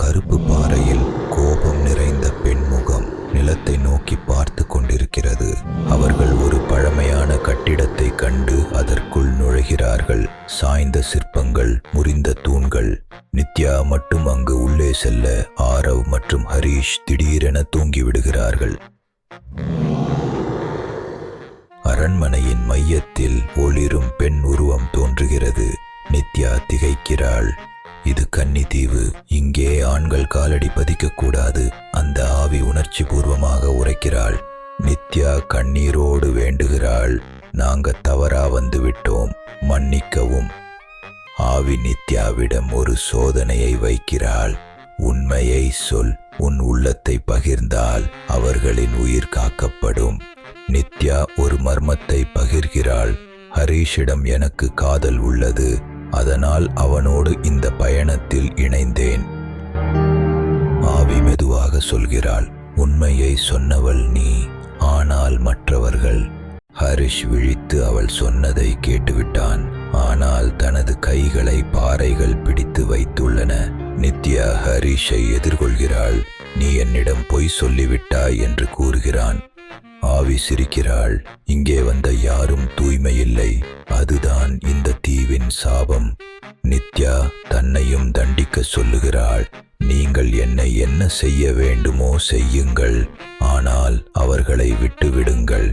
கருப்பு பாறையில் கோபம் நிறைந்த பெண்முகம் நிலத்தை நோக்கி பார்த்து கொண்டிருக்கிறது. அவர்கள் ஒரு பழமையான கட்டிடத்தை கண்டு அதற்குள் நுழைகிறார்கள். சாய்ந்த சிற்பங்கள் முறிந்த தூண்கள். நித்யா மட்டும் அங்கு உள்ளே செல்ல ஆரவ் மற்றும் ஹரீஷ் திடீரென தூங்கிவிடுகிறார்கள். அரண்மனையின் மையத்தில் ஒளிரும் பெண் உருவம் தோன்றுகிறது. நித்யா திகைக்கிறாள். இது கன்னி தீவு இங்கே ஆண்கள் காலடி பதிக்க கூடாது அந்த ஆவி உணர்ச்சி பூர்வமாக உரைக்கிறாள். நித்யா கண்ணீரோடு வேண்டுகிறாள். நாங்க தவறா வந்து விட்டோம் மன்னிக்கவும். ஆவி நித்யாவிடம் ஒரு சோதனையை வைக்கிறாள். உண்மையை சொல். உன் உள்ளத்தை பகிர்ந்தால் அவர்களின் உயிர் காக்கப்படும். நித்யா ஒரு மர்மத்தை பகிர்கிறாள். ஹரீஷிடம் எனக்கு காதல் உள்ளது. அதனால் அவனோடு இந்த பயணத்தில் இணைந்தேன். ஆவி மெதுவாக சொல்கிறாள் உண்மையை சொன்னவள் நீ ஆனால் மற்றவர்கள். ஹரிஷ் விழித்து அவள் சொன்னதை கேட்டுவிட்டான். ஆனால் தனது கைகளை பாறைகள் பிடித்து வைத்துள்ளன. நித்யா ஹரிஷை எதிர்கொள்கிறாள் நீ என்னிடம் பொய் சொல்லிவிட்டாய் என்று கூறுகிறான். ஆவி சிரிக்கிறாள் இங்கே வந்த யாரும் தூய்மையில்லை அதுதான் சாபம். நித்யா தன்னையும் தண்டிக்க சொல்லுகிறாள். நீங்கள் என்னை என்ன செய்ய வேண்டுமோ செய்யுங்கள். ஆனால் அவர்களை விட்டுவிடுங்கள்.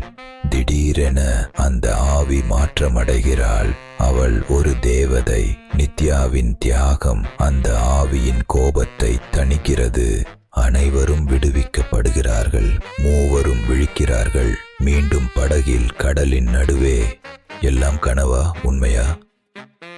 திடீரென அந்த ஆவி மாற்றமடைகிறாள். அவள் ஒரு தேவதை. நித்யாவின் தியாகம் அந்த ஆவியின் கோபத்தை தணிக்கிறது. அனைவரும் விடுவிக்கப்படுகிறார்கள். மூவரும் விழிக்கிறார்கள். மீண்டும் படகில் கடலின் நடுவே. எல்லாம் கனவா? உண்மையா? Mm-hmm.